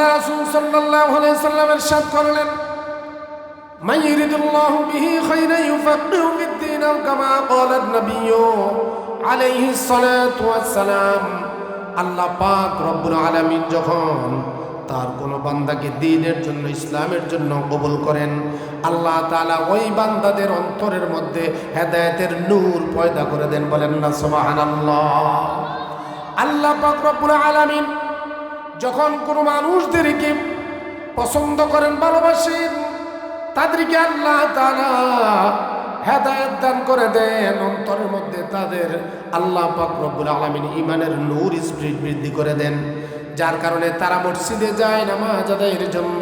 আল্লাহ রাসূল সাল্লাল্লাহু আলাইহি সাল্লামের সাথ করলেন من يرد الله به خيرا يفقهه في الدين أو كما قال النبي عليه الصلاة والسلام আল্লাহ পাক রব্বুল আলামিন যখন তার কোনো বান্দাকে দিনের জন্য ইসলামের জন্য কবুল করেন আল্লাহ তাআলা ওই বান্দাদের অন্তরের মধ্যে হেদায়েতের নূর পয়দা করে দেন বলেন না সুবহানাল্লাহ আল্লাহ পাক রব্বুল আলামিন যখন কোনো মানুষদেরকে পছন্দ করেন, ভালোবাসেন, তাদেরকে আল্লাহ তাআলা হেদায়েত দান করে দেন। অন্তরের মধ্যে তাদের আল্লাহ পাক রব্বুল আলামিন ইমানের নূর স্পিরিট বৃদ্ধি করে দেন। যার কারণে তারা মসজিদে যায় নামাজ আদায়ের জন্য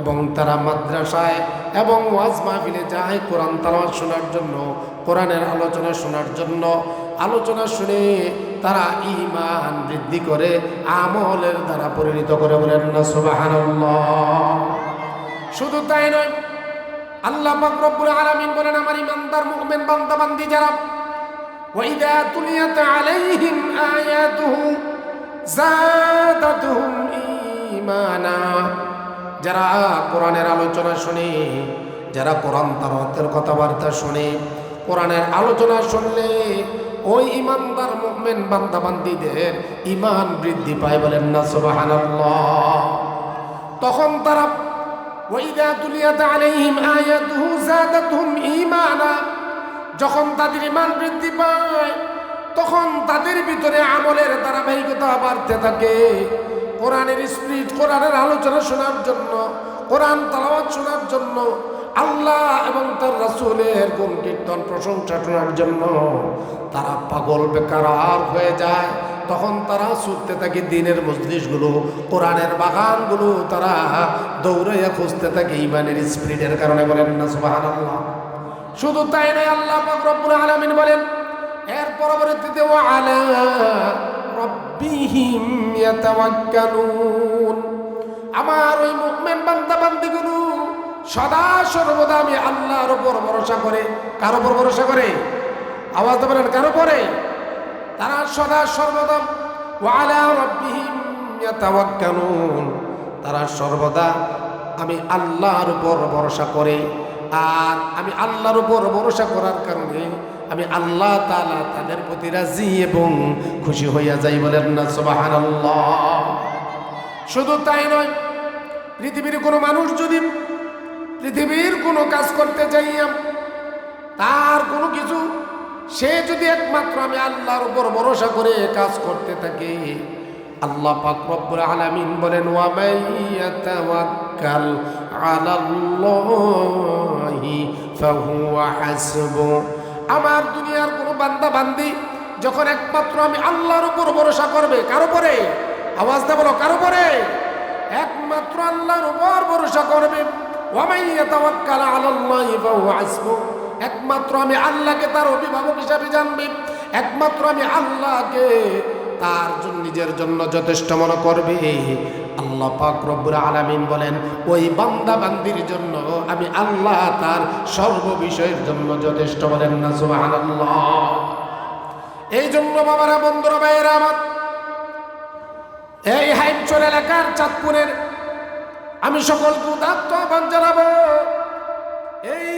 এবং তারা মাদ্রাসায় এবং ওয়াজ মাহফিলে যায় কোরআন তালাওয়াত শোনার জন্য, কোরআনের আলোচনা শোনার জন্য। আলোচনা শুনে তারা ইমান বৃদ্ধি করে, আমলের দ্বারা পরিণত করে বলেন না, সুবহানাল্লাহ। শুধু তাই নয়, আল্লাহ রব্বুল আলামিন বলেন, আমার ইমানদার মুমিন বান্দা, বান্দি যারা, ওয়াইদা তুলিয়াত আলাইহিম আয়াতুহু জাদাতুহুম ঈমানা। যারা কোরআনের আলোচনা শুনে, যারা কোরআন তালাওয়াতের কথাবার্তা শুনে, কোরআনের আলোচনা শুনলে ওই ইমানদার মুমিন বান্দা বান্দিদের ইমান বৃদ্ধি পায় বলেন না, সুবহানাল্লাহ। তখন তারা, ওয়াইদা তুলিয়াত আলাইহিম আয়াতুহু জাদাতুহুম ঈমানা। যখন তাদের ইমান বৃদ্ধি পায়, তখন তাদের ভিতরে আমলের ধারাবাহিকতা বাড়তে থাকে। কোরআনের স্পিরিট, কোরআনের আলোচনা শোনার জন্য, কোরআন তালাওয়াত শোনার জন্য আল্লাহ এবং তার রাসূলের গুণ কীর্তন, প্রশংসা শোনার জন্য তারা পাগল, বেকার হয়ে যায়। তখন তারা ছুটতে থাকে দিনের মজলিশগুলো, কোরআনের বাগানগুলো তারা দৌড়াইয়া খুঁজতে থাকে ইমানের স্পিরিটের কারণে বলেন না, সুবহানাল্লাহ। শুধু তাই নয়, আল্লাহ রব্বুল আলামিন বলেন, এর পরবর্তীতে ও আলা আমার ওই মুমিন বান্দা বান্দিগুলো সদা সর্বদা আমি আল্লাহর উপর ভরসা করে। কার উপর ভরসা করে? আওয়াজ তো বলেন, কার উপরে? তারা সদা সর্বদা ওয়ালা তারা সর্বদা, আমি আল্লাহর উপর ভরসা করে। আর আমি আল্লাহর উপর ভরসা করার কারণে আমি আল্লাহ তালা তাদের প্রতি রাজি এবং খুশি হইয়া যাই বলেন না, সুবহানাল্লাহ। শুধু তাই নয়, পৃথিবীর কোনো মানুষ যদি পৃথিবীর কোনো কাজ করতে যাইয়া তার কোনো কিছু, সে যদি একমাত্র আমি আল্লাহর উপর ভরসা করে কাজ করতে থাকে, আল্লাহ পাক রব্বুল আলামিন বলেন, ওয়া মাইয়াতাওয়াক্কাল আলাল্লাহি ফাহুয়া হাসবু। আমার দুনিয়ার কোনো বান্দা বান্দি যখন একমাত্র আমি আল্লাহর উপর ভরসা করবে, কার উপরে আওয়াজ দে বলো, কার উপরে একমাত্র আল্লাহর উপর ভরসা করবে। একমাত্র আমি আল্লাহকে তার অভিভাবক হিসাবে জানবে। একমাত্র আমি আল্লাহকে তার নিজের জন্য যথেষ্ট মনে করবে। আল্লাহ পাক রব্বুর আলামিন বলেন, ওই বান্দা বান্দির জন্য আমি আল্লাহ তার সর্ব বিষয়ের জন্য যথেষ্ট বলেন না, সুবহানাল্লাহ। এই জন্য বাবারা, বন্ধুরা, ভাইয়েরা আমার, এই হাইমচর এলাকার চাঁদপুরের আমি সকলকে উদাত্ত আহ্বান জানাব। এই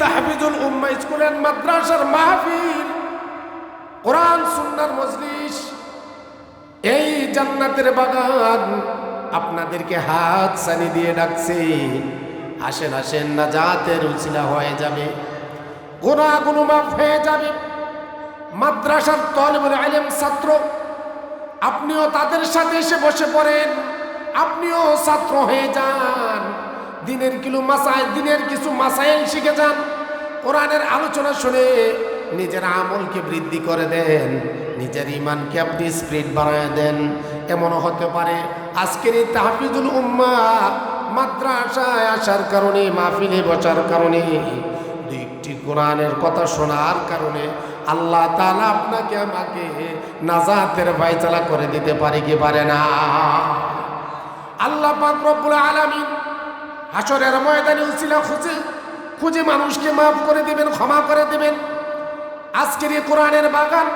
তাহবিজুল উম্মা স্কুলের মাদ্রাসার মাহফিল, কোরআন, সুন্নার মজলিস, এই জান্নাতের বাগান আপনাদেরকে হাত সানি দিয়ে ডাকছে। আসেন আসেন না জাতের উচিলা হয়ে যাবে। গুণাগুলো মাফ হয়ে যাবে। মাদ্রাসার তলবুল আলেম ছাত্র, আপনিও তাদের সাথে এসে বসে পড়েন। আপনিও ছাত্র হয়ে যান। দিনের কিলো মাসাই দিনের কিছু মাসাইল শিখে যান। কোরআনের আলোচনা শুনে নিজের আমলকে বৃদ্ধি করে দেন। নিজের ইমানকে আপনি স্প্রিড বাড়ায় দেন। এমনও হতে পারে আজকের এই তাহফিজুল উম্মা মাদ্রাসায় আসার কারণে, মাহফিলে বসার কারণে, দুইটি কোরআনের কথা শোনার কারণে আল্লাহ তাআলা আপনাকে আমাকে নাজাতের ফায়সালা করে দিতে পারে কি পারে না। আল্লাহ পাক আলামিন হাসরের ময়দানে উছিলা খুঁজে খুঁজে মানুষকে মাফ করে দিবেন, ক্ষমা করে দেবেন। আজকের এই কোরআনের বাগান,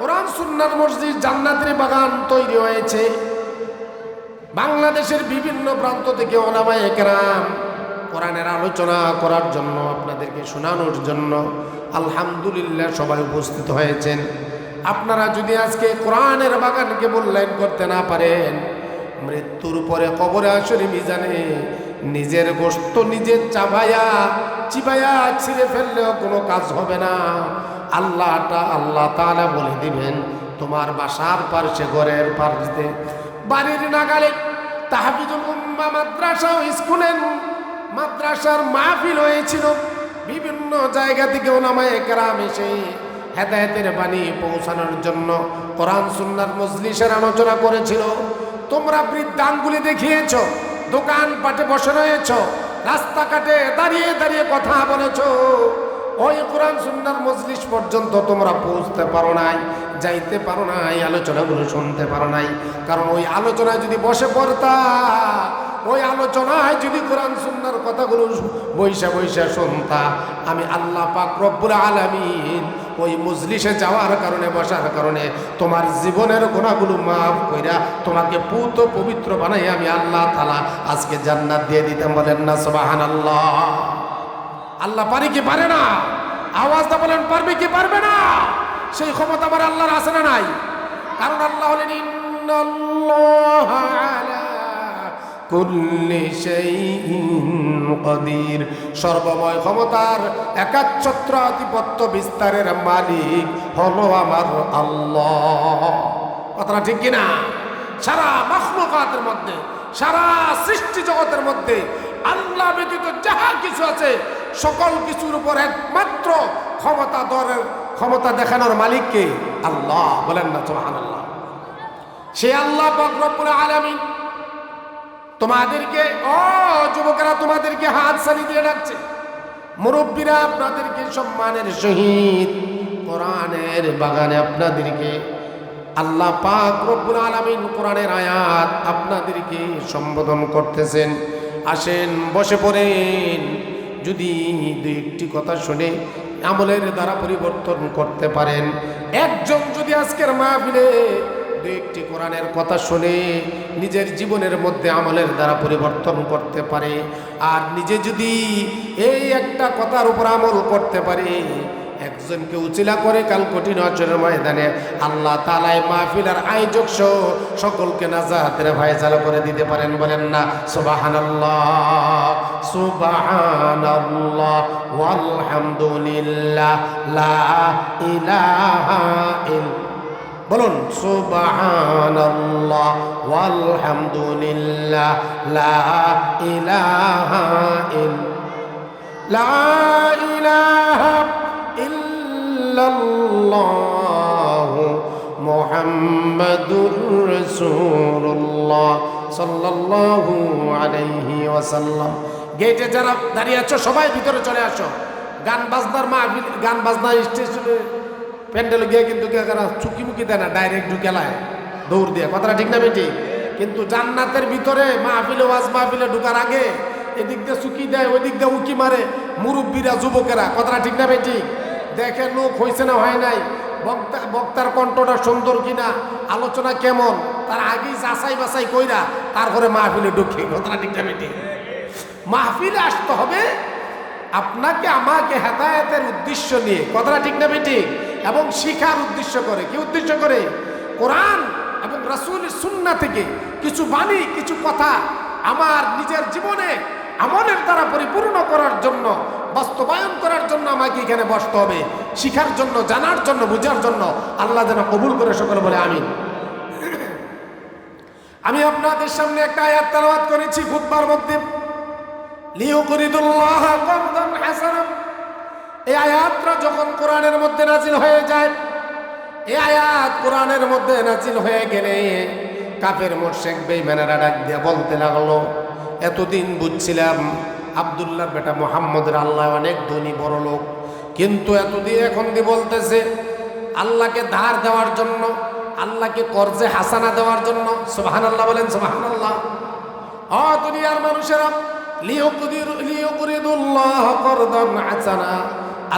কোরআন সুন্নার মসজিদ জান্নাতের বাগান তৈরি হয়েছে। বাংলাদেশের বিভিন্ন প্রান্ত থেকে ওলামায় একরাম কোরআনের আলোচনা করার জন্য, আপনাদেরকে শোনানোর জন্য আলহামদুলিল্লাহ সবাই উপস্থিত হয়েছেন। আপনারা যদি আজকে কোরআনের বাগানকে মূল্যায়ন করতে না পারেন মৃত্যুর পরে কবরে আসরে মিজানে। নিজের গোস্ত নিজের চাবায়া, চিবায়া ছিঁড়ে ফেললেও কোনো কাজ হবে না। আল্লাহটা আল্লাহ তাআলা বলে দিবেন, তোমার বাসার পার্শ্বে, ঘরের পার্শ্বে। বাড়ির নাগালে তাহাবিজুল মাদ্রাসা স্কুলের মাদ্রাসার মাহফিল হয়েছিল। বিভিন্ন জায়গা থেকে ওনামায় কেরাম এসে হেদায়তের বাণী পৌঁছানোর জন্য কোরআন সুন্নার মজলিসের আলোচনা করেছিল। তোমরা বৃদ্ধাঙ্গুলি দেখিয়েছ, দোকান পাটে বসে রয়েছ রাস্তাঘাটে দাঁড়িয়ে দাঁড়িয়ে কথা বলেছ। ওই কোরআন সুন্দর মজলিস পর্যন্ত তোমরা পৌঁছতে পারো নাই, যাইতে পারো নাই, আলোচনাগুলো শুনতে পারো নাই। কারণ ওই আলোচনায় যদি বসে পড়তা ওই আলোচনায় যদি কোরআন সুন্নার কথাগুলো বৈশা বৈশা শুনতা, আমি আল্লাহ পাক রব্বুল আলামিন ওই মজলিসে যাওয়ার কারণে, বসার কারণে তোমার জীবনের গুণাগুলো মাফ কইরা তোমাকে পুত পবিত্র বানাই আমি আল্লাহ তালা আজকে জান্নাত দিয়ে দিতাম। বলেন না সবাহান আল্লাহ আল্লাহ পারে কি পারে না? আওয়াজটা বলেন, পারবে কি পারবে না? সেই ক্ষমতা আমার আল্লাহর আছে না নাই? কারণ আল্লাহ হলেন ইন্নাল্লাহা আলা কুল্লি কদির। সর্বময় ক্ষমতার একাচ্ছত্র আধিপত্য বিস্তারের মালিক হলো আমার আল্লাহ। কথাটা ঠিক কিনা? সারা মখলুকাতের মধ্যে, সারা সৃষ্টি জগতের মধ্যে আল্লাহ ব্যতীত যাহা কিছু আছে, সকল কিছুর উপর একমাত্র ক্ষমতা দরের, ক্ষমতা দেখানোর মালিককে আল্লাহ। বলেন না সোহান আল্লাহ সে আল্লাহ পাক রব্বুল আলামিন। তোমাদেরকে, ও যুবকেরা, তোমাদেরকে হাত সারি দিয়ে ডাকছে। মুরব্বীরা আপনাদেরকে সম্মানের সহিত কোরআনের বাগানে আপনাদেরকে, আল্লাহ পাক রব্বুল আলামিন কোরআনের আয়াত আপনাদেরকে সম্বোধন করতেছেন। আসেন, বসে পড়েন। যদি দুই একটি কথা শুনে আমলের দ্বারা পরিবর্তন করতে পারেন। একজন যদি আজকের মাহফিলে দু একটি কোরআনের কথা শুনে নিজের জীবনের মধ্যে আমলের দ্বারা পরিবর্তন করতে পারে। আর নিজে যদি এই একটা কথার উপর আমল করতে পারে, একজনকে উচিলা করে কাল কঠিন অচরের ময়দানে আল্লাহ তালায় মাহফিল আর আয়োজক সহ সকলকে নাজাহাতের ভাইজালা করে দিতে পারেন বলেন না? সুবাহান সুবাহান আলহামদুলিল্লাহ বলুন, সুবহানাল্লাহ, ওয়ালহামদুলিল্লাহ, লা ইলাহা ইল, লা ইলাহা গেটে যারা দাঁড়িয়ে আছো, সবাই ভিতরে চলে আসো। গান বাজনার মাহফিল, গান বাজনা স্টেশনে প্যান্ডেল গিয়ে কিন্তু চুকি মুকি দেয় না ডাইরেক্ট ঢুকেলায় দৌড় দিয়ে। কথাটা ঠিক না বেটি? কিন্তু জান্নাতের ভিতরে মাহফিলে, ওয়াজ মাহফিলে ঢুকার আগে এদিক দিয়ে চুকি দেয় ওই দিক দিয়ে উকি মারে মুরব্বীরা, যুবকেরা। কথাটা ঠিক না বেটি? দেখে লোক হয়েছে না, হয় নাই? বক্তা, বক্তার কণ্ঠটা সুন্দর কিনা? আলোচনা কেমন? তার আগেই যাচাই বাছাই কইরা তারপরে মাহফিলে ঢুকে। কথাটা ঠিক না বেটি? মাহফিলে আসতে হবে আপনাকে, আমাকে হেদায়তের উদ্দেশ্য নিয়ে। কথাটা ঠিক না বেটি? এবং শিখার উদ্দেশ্য করে। কি উদ্দেশ্য করে? কোরআন এবং রাসুল সুন্না থেকে কিছু বাণী, কিছু কথা আমার নিজের জীবনে আমলের দ্বারা পরিপূর্ণ করার জন্য, বাস্তবায়ন করার জন্য আমাকে এখানে বসতে হবে। শিখার জন্য, জানার জন্য, বুঝার জন্য আল্লাহ যেন কবুল করে সকলে বলে আমি আমি আপনাদের সামনে একটা আয়াত তেলাওয়াত করেছি খুতবার মধ্যে। করদান হাসানাম এই আয়াতটা যখন কোরআনের মধ্যে নাজিল হয়ে যায়, এই আয়াত কোরআনের মধ্যে নাজিল হয়ে গেলে কাফের মোর্শেক বেইমানেরা ডাক দিয়ে বলতে লাগল, এতদিন বুঝছিলাম আবদুল্লাহর বেটা মোহাম্মদের আল্লাহ অনেক ধনী, বড় লোক। কিন্তু এতদিন এখন দিয়ে বলতেছে, আল্লাহকে ধার দেওয়ার জন্য, আল্লাহকে কর্জে হাসানা দেওয়ার জন্য সোহান আল্লাহ বলেন সোহান আল্লাহ অ দুনিয়ার মানুষেরা লিয়কুরিদুল্লাহ করদান হাসানা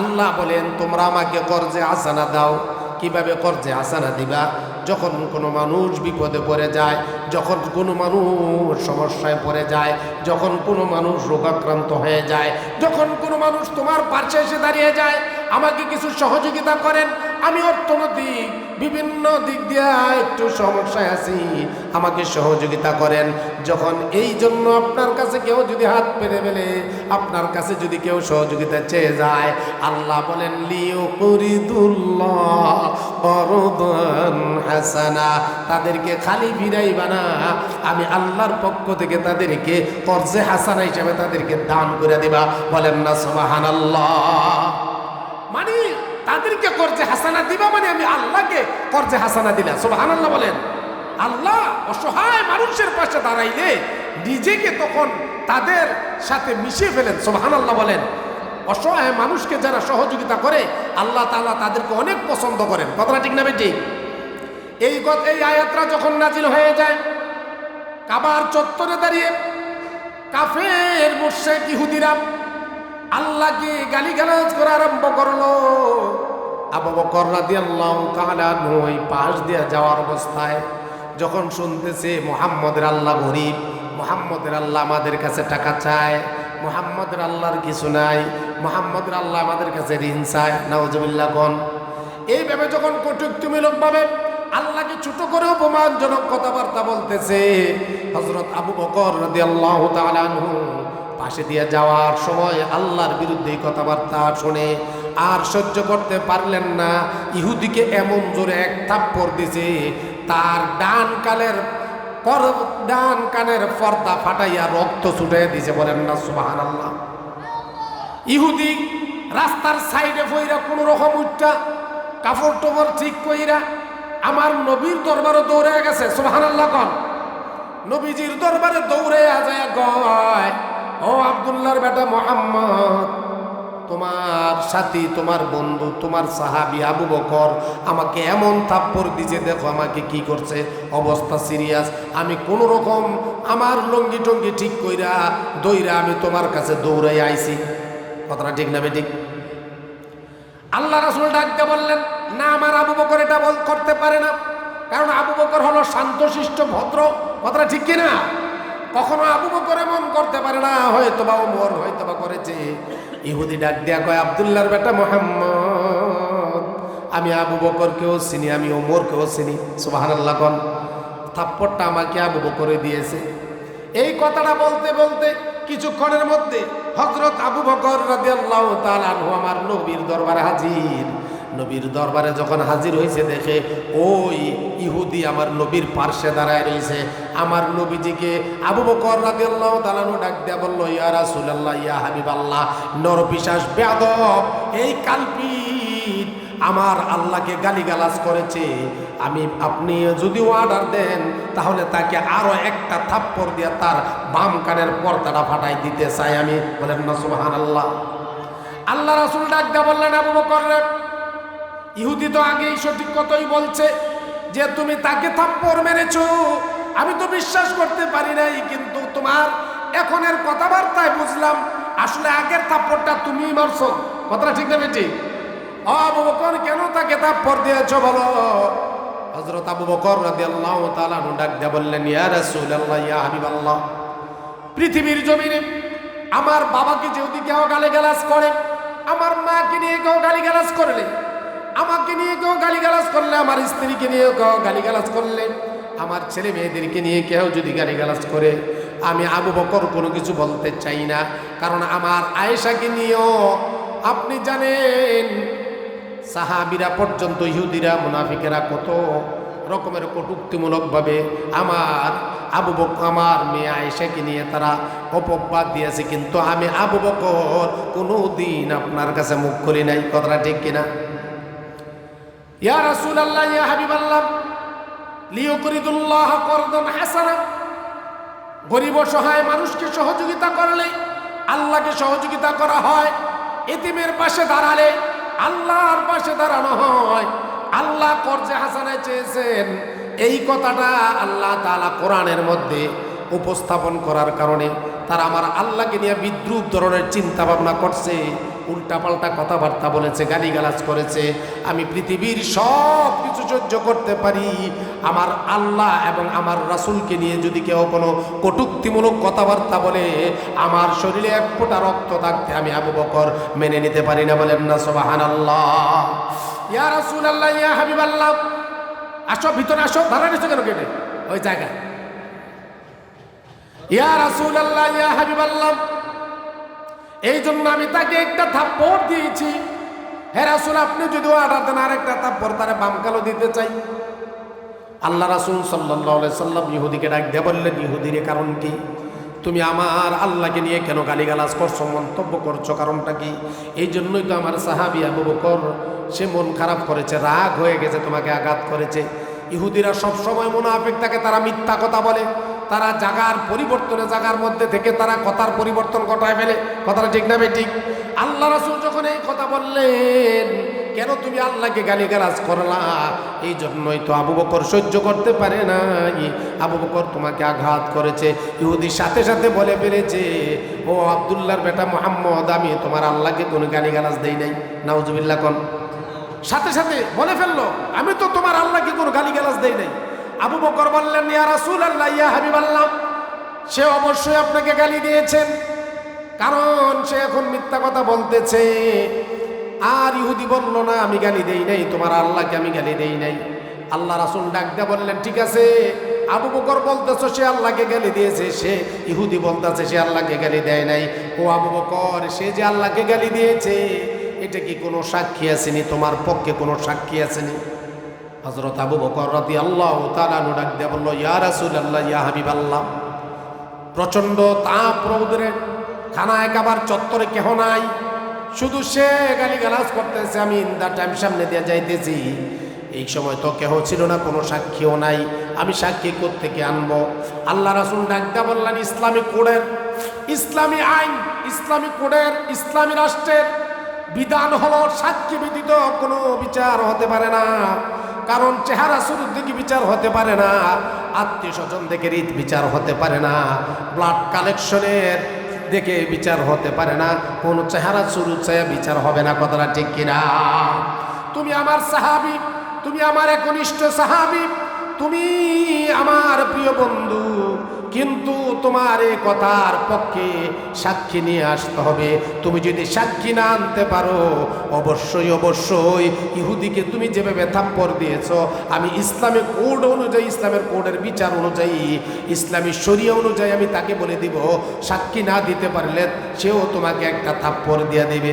আল্লাহ বলেন, তোমরা আমাকে কর্জে আসানা দাও। কীভাবে কর্জে আসানা দিবা? যখন কোনো মানুষ বিপদে পড়ে যায়, যখন কোনো মানুষ সমস্যায় পড়ে যায়, যখন কোনো মানুষ রোগাক্রান্ত হয়ে যায়, যখন কোনো মানুষ তোমার পাশে এসে দাঁড়িয়ে যায়, আমাকে কিছু সহযোগিতা করেন। আমি অর্থনৈতিক বিভিন্ন দিক দিয়ে একটু সমস্যায় আছি। আমাকে সহযোগিতা করেন। যখন এই জন্য আপনার কাছে কেউ যদি হাত পেরে ফেলে, আপনার কাছে যদি কেউ সহযোগিতা চেয়ে যায়, আল্লাহ বলেন লিও করদান হাসানা। তাদেরকে খালি ফিরাইবা না। আমি আল্লাহর পক্ষ থেকে তাদেরকে কর্জে হাসানা হিসাবে তাদেরকে দান করে দিবা। বলেন না সোমাহান মানে তাদেরকে কর্জে হাসানা দিবা মানে আমি আল্লাহকে কর্জে হাসানা দিলাম। সোহান আল্লাহ বলেন। আল্লাহ অসহায় মানুষের পাশে দাঁড়াইলে নিজেকে তখন তাদের সাথে মিশিয়ে ফেলেন। সোহান আল্লাহ বলেন। অসহায় মানুষকে যারা সহযোগিতা করে, আল্লাহ তাআলা তাদেরকে অনেক পছন্দ করেন। কথাটা ঠিক না বেটি? এই এই আয়াতরা যখন নাজিল হয়ে যায়, কাবার চত্বরে দাঁড়িয়ে কাফের মুর্শেক ইহুদিরা আল্লাহকে গালিগালাজ করা আরম্ভ করল। আবু বকর রাদিয়াল্লাহু তাআলা নই পাশ দিয়ে যাওয়ার অবস্থায় যখন শুনতেছে, মোহাম্মদের আল্লাহ গরিব, মোহাম্মদের আল্লাহ আমাদের কাছে টাকা চায়, মোহাম্মদের আল্লাহর কিছু নাই, মোহাম্মদের আল্লাহ আমাদের কাছে ঋণ চায়, নাউজুবিল্লাহ গন এইভাবে যখন কটুক্তিমূলকভাবে আল্লাহকে ছোট করে অপমানজনক কথাবার্তা বলতেছে হজরত আবু বকর রাদিয়াল্লাহু তাআলা আনহু পাশে দিয়ে যাওয়ার সময় আল্লাহর বিরুদ্ধে কথাবার্তা শুনে। আর সহ্য করতে পারলেন না। ইহুদিকে এমন জোরে এক থাপ্পড় দিছে, তার ডান কালের পর, ডান কানের পর্দা ফাটাইয়া রক্ত ছুটে দিছে বলেন না সুবাহান আল্লাহ ইহুদি রাস্তার সাইডে ফইরা কোনো রকম উঠটা, কাপড় টোপড় ঠিক কইরা আমার নবীর দরবারে দৌড়ে গেছে সুবাহান আল্লাহ কন। নবীজির দরবারে দৌড়ে যায় গয় ও আব্দুল্লাহর বেটা মোহাম্মদ, তোমার সাথী, তোমার বন্ধু, তোমার সাহাবি আবু বকর আমাকে এমন থাপ্পড় দিছে, দেখো আমাকে কি করছে। অবস্থা সিরিয়াস। আমি কোন রকম আমার লঙ্গি টঙ্গি ঠিক কইরা, দইরা আমি তোমার কাছে দৌড়াই আইছি। কথাটা ঠিক না বেঠিক? আল্লাহ রাসুল ডাকতে বললেন, না, আমার আবু বকর এটা বল করতে পারে না। কারণ আবু বকর হলো শান্তশিষ্ট ভদ্র। কথাটা ঠিক কিনা? কখনো আবু বকর এমন করতে পারে না হয়তো বা ওমর হয়তো বা করেছে। ইহুদি ডাক দেয়া কয়, আবদুল্লাহর বেটা মোহাম্মদ, আমি আবু বকরকেও চিনি, আমি ওমরকেও চিনি। সুবাহান আল্লাহ কন। থাপ্পড়টা আমাকে আবু বকরে দিয়েছে। এই কথাটা বলতে বলতে কিছুক্ষণের মধ্যে হজরত আবু বকর রাদিয়াল্লাহু তাআলা আনহু আমার নবীর দরবারে হাজির। নবীর দরবারে যখন হাজির হয়েছে দেখে ওই ইহুদি আমার নবীর পার্শ্বে দাঁড়ায় রয়েছে আমার নবীজিকে আবু বকর রাদিয়াল্লাহু তাআলা আনহু ডাক দেয়া বলল, ইয়া রাসূলুল্লাহ, ইয়া হাবিবাল্লাহ নরপিশাস বেয়াদব, এই কালপিট আমার আল্লাহকে গালিগালাজ করেছে। আমি, আপনি যদি অর্ডার দেন, তাহলে তাকে আরও একটা থাপ্পড় দিয়ে তার বাম কানের পর্দাটা ফাটাই দিতে চাই আমি। বলেন না সুবহান আল্লাহ রাসূল ডাক দিয়ে বললেন, আবু বকর, ইহুদি তো আগেই সঠিক কথাই বলছে যে, তুমি তাকে থাপ্পড় মেরেছো। আমি তো বিশ্বাস করতে পারি নাই, কিন্তু তোমার এখনের কথাবার্তায় বুঝলাম, আসলে আগের থাপ্পড়টা তুমি মারছো। কথাটা ঠিক না বেটি? ও আবু বকর, কেন তাকে থাপ্পড় দিয়েছ বলো? হযরত আবু বকর রাদিয়াল্লাহু তাআলা ডাক দিয়ে বললেন, ইয়া রাসূলুল্লাহ, ইয়া হাবিবাল্লাহ, পৃথিবীর জমিনে আমার বাবাকে যদি কেউ গালিগালাজ করে, আমার মাকে নিয়ে কেউ গালিগালাজ করলে, আমাকে নিয়ে কেউ গালিগালাজ করলে, আমার স্ত্রীকে নিয়ে কেউ গালিগালাজ করলে আমার ছেলে মেয়েদেরকে নিয়ে কেউ যদি গালিগালাজ করে, আমি আবু বকর কোনো কিছু বলতে চাই না। কারণ আমার আয়েশাকে নিয়েও আপনি জানেন, সাহাবিরা পর্যন্ত ইহুদিরা, মুনাফিকেরা কত রকমের কটুক্তিমূলকভাবে আমার আবু বক, আমার মেয়ে আয়েশাকে নিয়ে তারা অপবাদ দিয়েছে। কিন্তু আমি আবু বকর কোনো দিন আপনার কাছে মুখ খুলি নাই। কথাটা ঠিক কিনা? ইয়া রাসূল আল্লাহ ইয়া হাবিব আল্লাহ হাসানা। গরিব সহায় মানুষকে সহযোগিতা করলে, আল্লাহকে সহযোগিতা করা হয়। এতিমের পাশে দাঁড়ালে, আল্লাহর পাশে দাঁড়ানো হয়। আল্লাহ কর্জে হাসানায় চেয়েছেন। এই কথাটা আল্লাহ তাআলা কোরআনের মধ্যে উপস্থাপন করার কারণে তারা আমার আল্লাহকে নিয়ে বিদ্রুপ ধরনের চিন্তা ভাবনা করছে। উল্টাপাল্টা কথাবার্তা বলেছে, গালিগালাজ করেছে। আমি পৃথিবীর সব কিছু সহ্য করতে পারি। আমার আল্লাহ এবং আমার রাসূলকে নিয়ে যদি কেউ কোনো কটুক্তিমূলক কথাবার্তা বলে, আমার শরীরে এক ফোঁটা রক্ত থাকতে আমি আবু বকর মেনে নিতে পারি না। বলেন না সোবাহান আল্লাহ ইয়া রাসুল আল্লাহ ইয়া হাবিব আল্লাহ আসো, ভিতরে আসো, ধরা কেন কেটে ওই জায়গায়। ইয়া রাসূল আল্লাহ ইয়া হাবিব আল্লাহ এই জন্য আমি তাকে একটা থাপ্পড় দিয়েছি। হে রাসূল, আপনি যদি অর্ডার দেন আরেকটা থাপ্পড়, তারে বামকালো দিতে চাই। আল্লাহ রাসূল আলাইহি সাল্লাম ইহুদিকে ডাক দিয়ে বললেন, ইহুদির কারণ কি? তুমি আমার আল্লাহকে নিয়ে কেন গালিগালাজ করছ, মন্তব্য করছ, কারণটা কি? এই জন্যই তো আমার সাহাবি আবু বকর, সে মন খারাপ করেছে, রাগ হয়ে গেছে, তোমাকে আঘাত করেছে। ইহুদিরা সব সময় মোনাফিক থাকে তারা মিথ্যা কথা বলে। তারা জাগার পরিবর্তনে জাগার মধ্যে থেকে তারা কথার পরিবর্তন ঘটায় ফেলে। কথাটা ঠিক না ঠিক। আল্লাহ রাসূল যখন এই কথা বললেন, কেন তুমি আল্লাহকে গালি গালাজ করলা? এই জন্যই তো আবু বকর সহ্য করতে পারে নাই। আবু বকর তোমাকে আঘাত করেছে। ইহুদির সাথে সাথে বলে ফেলেছে, ও আবদুল্লাহর বেটা মোহাম্মদ, আমি তোমার আল্লাহকে কোনো গালি গালাজ দেই নাই। নাউজুবিল্লাহ কন। সাথে সাথে বলে ফেলল, আমি তো তোমার আল্লাহকে কোনো গালি গালাজ দেই নাই। আবু বকর বললেন, ইয়া রাসূল ইয়া হাবিব সে অবশ্যই আপনাকে গালি দিয়েছেন, কারণ সে এখন মিথ্যা কথা বলতেছে। আর ইহুদি বলল, না, আমি গালি দেই নাই, তোমার আল্লাহকে আমি গালি দেই নাই। আল্লাহ রাসুল ডাকতে বললেন, ঠিক আছে। আবু বকর বলতেছো, সে আল্লাহকে গালি দিয়েছে, সে ইহুদি বলতেছে, সে আল্লাহকে গালি দেয় নাই। ও আবু বকর, সে যে আল্লাহকে গালি দিয়েছে, এটা কি কোনো সাক্ষী আসেনি? তোমার পক্ষে কোনো সাক্ষী আসেনি? হজরত আবু বকর রাতি আল্লাহ তালানু ডাক দিয়ে বলল, ইয়া রাসুল আল্লাহ ইয়া হাবিব আল্লাহ প্রচণ্ড তাপ রৌদ্রে খানায় কাবার চত্বরে কেহ নাই। শুধু সে গালি গালাজ করতেছে, আমি ইন্দা টাইম সামনে দিয়ে যাইতেছি। এই সময় তো কেহ ছিল না, কোনো সাক্ষীও নাই। আমি সাক্ষী থেকে আনব? আল্লাহ রাসুল ডাকটা বললেন, ইসলামী কোডের, ইসলামী আইন, ইসলামী কোডের, ইসলামী রাষ্ট্রের বিধান হলো সাক্ষী ব্যতীত কোনো বিচার হতে পারে না। কারণ চেহারা শুরুর দিকে বিচার হতে পারে না, আত্মীয় স্বজন দেখে রীত বিচার হতে পারে না ব্লাড কালেকশনের দেখে বিচার হতে পারে না, কোন চেহারা শুরু চায়া বিচার হবে না, কথাটা ঠিক কিনা? তুমি আমার সাহাবি, তুমি আমার একনিষ্ঠ সাহাবি, তুমি আমার প্রিয় বন্ধু, কিন্তু তোমার এ কথার পক্ষে সাক্ষী নিয়ে আসতে হবে। তুমি যদি সাক্ষী না আনতে পারো, অবশ্যই অবশ্যই ইহুদিকে তুমি যেভাবে থাপ্পড় দিয়েছ, আমি ইসলামের কোড অনুযায়ী, ইসলামের কোডের বিচার অনুযায়ী, ইসলামী শরিয়া অনুযায়ী আমি তাকে বলে দিব, সাক্ষী না দিতে পারলে সেও তোমাকে একটা থাপ্পড় দিয়ে দেবে।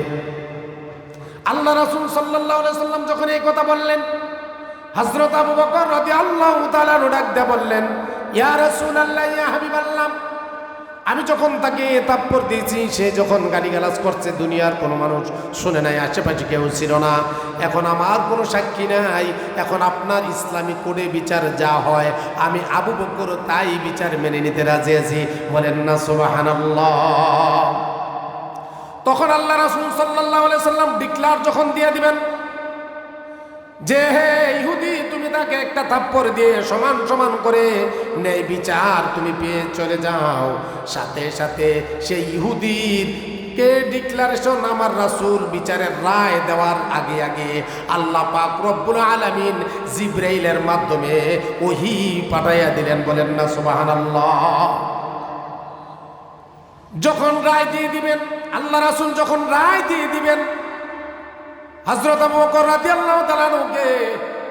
আল্লাহ রাসুল সাল্লাহ সাল্লাম যখন এই কথা বললেন হজরত আবু বকর রাদি আল্লাহ তালানু ডাক দিয়ে বললেন ইয়া আল্লাহ ইয়া হাবিব আল্লাহ আমি যখন তাকে তাপ্পর দিয়েছি, সে যখন গালিগালাজ করছে, দুনিয়ার কোনো মানুষ শুনে নাই, আশেপাশে কেউ ছিল না। এখন আমার কোনো সাক্ষী নাই। এখন আপনার ইসলামী কোডে বিচার যা হয়, আমি আবু বকর তাই বিচার মেনে নিতে রাজি আছি। বলেন না, সুবহানাল্লাহ। তখন আল্লাহ রাসূল আলাইহি সাল্লাম ডিক্লার যখন দিয়ে দিবেন যে, হে ইহুদি তাকে একটা থাপ্পড় দিয়ে সমান সমান করে নেই বিচার তুমি পেয়ে চলে যাও। সাথে সাথে সেই ইহুদির কে ডিক্লারেশন আমার রাসূল বিচারের রায় দেওয়ার আগে আগে আল্লাহ পাক রব্বুল জিব্রাইলের মাধ্যমে ওহি পাঠাইয়া দিলেন, বলেন না যখন রায় দিয়ে দিবেন, আল্লাহ রাসূল যখন রায় দিয়ে দিবেন হজরত আবু বকর রাদিয়াল্লাহু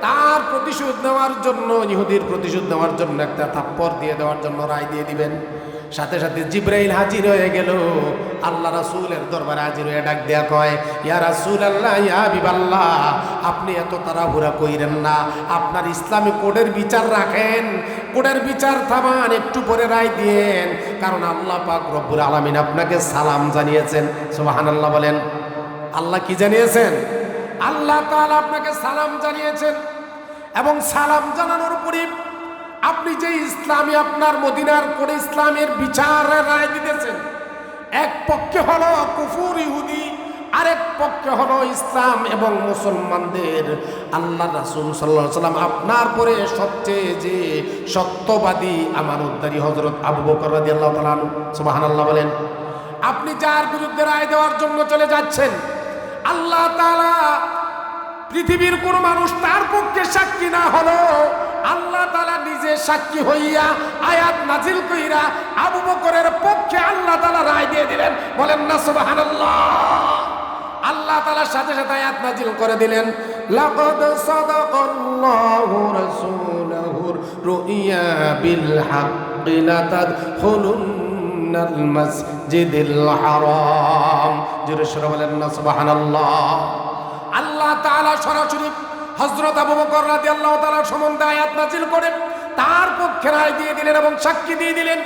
তার প্রতিশোধ নেওয়ার জন্য, ইহুদির প্রতিশোধ নেওয়ার জন্য একটা থাপ্পর দিয়ে দেওয়ার জন্য রায় দিয়ে দিবেন। সাথে সাথে জিব্রাইল হাজির হয়ে গেল। আল্লাহ রাসুলের দরবারে হাজির হয়ে ডাক দেয়া কয়, ইয়া রাসূল আল্লাহ ইয়া হাবিবাল্লাহ, আপনি এত তাড়াহুড়া কইরেন না। আপনার ইসলামী কোডের বিচার রাখেন। কোডের বিচার থামান, একটু পরে রায় দিয়েন। কারণ আল্লাহ পাক রব্বুল আলামিন আপনাকে সালাম জানিয়েছেন। সুবহানাল্লাহ বলেন। আল্লাহ কি জানিয়েছেন? আল্লাহ তাআলা আপনাকে সালাম জানিয়েছেন এবং সালাম জানানোর পরে আপনি যে ইসলামী আপনার মদিনার পরে ইসলামের বিচারের রায় দিতেছেন, এক পক্ষে হলো কুফুর ইহুদি, আরেক পক্ষে হলো ইসলাম এবং মুসলমানদের। আল্লাহ রাসুল সাল্লাহ সাল্লাম আপনার পরে সবচেয়ে যে সত্যবাদী আমার উদ্দারী হজরত আবু বকর রাদিয়াল্লাহু তাআলা সুবহানাল্লাহ বলেন, আপনি যার বিরুদ্ধে রায় দেওয়ার জন্য চলে যাচ্ছেন আল্লাহ তাআলা পৃথিবীর কোন মানুষ তার পক্ষে সাক্ষী না হলো, আল্লাহ তাআলা নিজে সাক্ষী হইয়া আয়াত নাজিল কইরা আবু বকরের পক্ষে আল্লাহ তাআলা রায় দিয়ে দিলেন। বলেন না, সুবহানাল্লাহ। আল্লাহ তাআলার সাথে সাথে আয়াত নাজিল করে দিলেন। লাকাদ সাদাকাল্লাহু রাসূলাহুর রুইয়া বিল হাক্কি তার পক্ষে রায় দিয়ে দিলেন এবং সাক্ষী দিয়ে দিলেন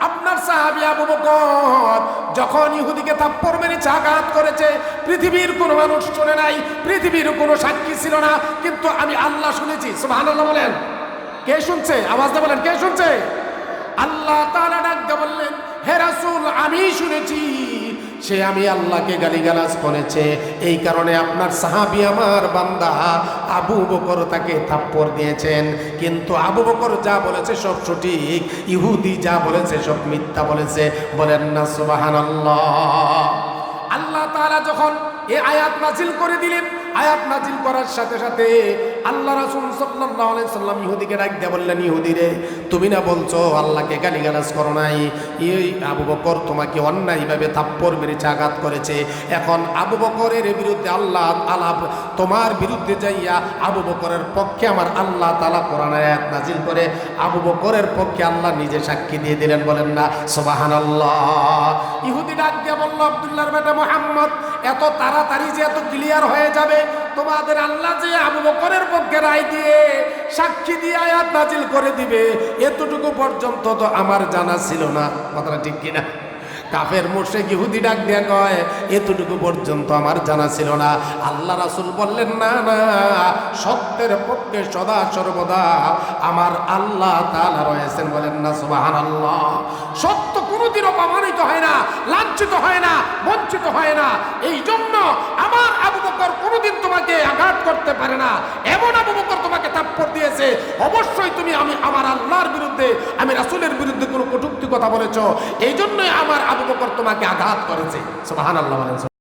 আপনার সাহাবী আবু বকর যখন ইহুদিকে থাপ্পড় মেরে আঘাত করেছে, পৃথিবীর কোনো মানুষ শুনে নাই, পৃথিবীর কোনো সাক্ষী ছিল না, কিন্তু আমি আল্লাহ শুনেছি, সুবহানাল্লাহ বলেন। কে শুনছে? আওয়াজটা বলেন, কে শুনছে? আল্লাহ তাআলা ডাক দিয়ে বললেন, হে রাসূল, আমি শুনেছি, সে আমি আল্লাহকে গালিগালাজ করেছে। এই কারণে আপনার সাহাবী আমার বান্দা আবু বকর তাকে থাপ্পড় দিয়েছেন। কিন্তু আবু বকর যা বলেছে সব সঠিক, ইহুদি যা বলেছে সব মিথ্যা বলেছে। বলেন না, সুবহানাল্লাহ। আল্লাহ আল্লাহ তারা যখন এই আয়াত নাজিল করে দিলেন। আয়াত নাজিল করার সাথে সাথে আল্লাহ রাসূল আলাইহি সাল্লাম ইহুদিকে ডাক দিয়ে বললেন, ইহুদি রে, তুমি না বলছো আল্লাহকে গালিগালাজ করো নাই? এই আবু বকর তোমাকে অন্যায়ভাবে থাপ্পড় মেরেছে, আঘাত করেছে। এখন আবু বকরের বিরুদ্ধে আল্লাহ আলাপ তোমার বিরুদ্ধে যাইয়া আবু বকরের পক্ষে আমার আল্লাহ তালা কোরআনের আয়াত নাজিল করে, আবু বকরের পক্ষে আল্লাহ নিজে সাক্ষী দিয়ে দিলেন। বলেন না সোবাহান আল্লাহ ইহুদি ডাক দিয়ে বলল, আব্দুল্লাহর বেটা মুহাম্মদ এত তাড়াতাড়ি যে এত ক্লিয়ার হয়ে যাবে, তোমাদের আল্লাহ যে আবু বকরের পক্ষে রায় দিয়ে সাক্ষী দিয়ে আয়াত নাজিল করে দিবে, এতটুকু পর্যন্ত তো আমার জানা ছিল না। কথাটা ঠিক কিনা? কাফের মোর্শে ইহুদি ডাক দিয়া কয়, এতটুকু পর্যন্ত আমার জানা ছিল না। আল্লাহ রাসুল বললেন, না না, সত্যের পক্ষে সদা সর্বদা আমার আল্লাহ তালা রয়েছেন। বলেন, না সুবাহান আল্লাহ সত্য কোনোদিনও অপমানিত হয় না, লাঞ্ছিত হয় না, বঞ্চিত হয় না। এই জন্য আমার আবু বকর কোনোদিন তোমাকে আঘাত করতে পারে না। এমন আবু বকর তোমাকে থাপ্পড় দিয়েছে, অবশ্যই তুমি আমি, আমার আল্লাহর বিরুদ্ধে, আমি রাসুলের বিরুদ্ধে কোনো কটুক্তি কথা বলেছ। এই জন্যই আমার আবু বকর তোমাকে আঘাত করেছে। সোহান বলেন।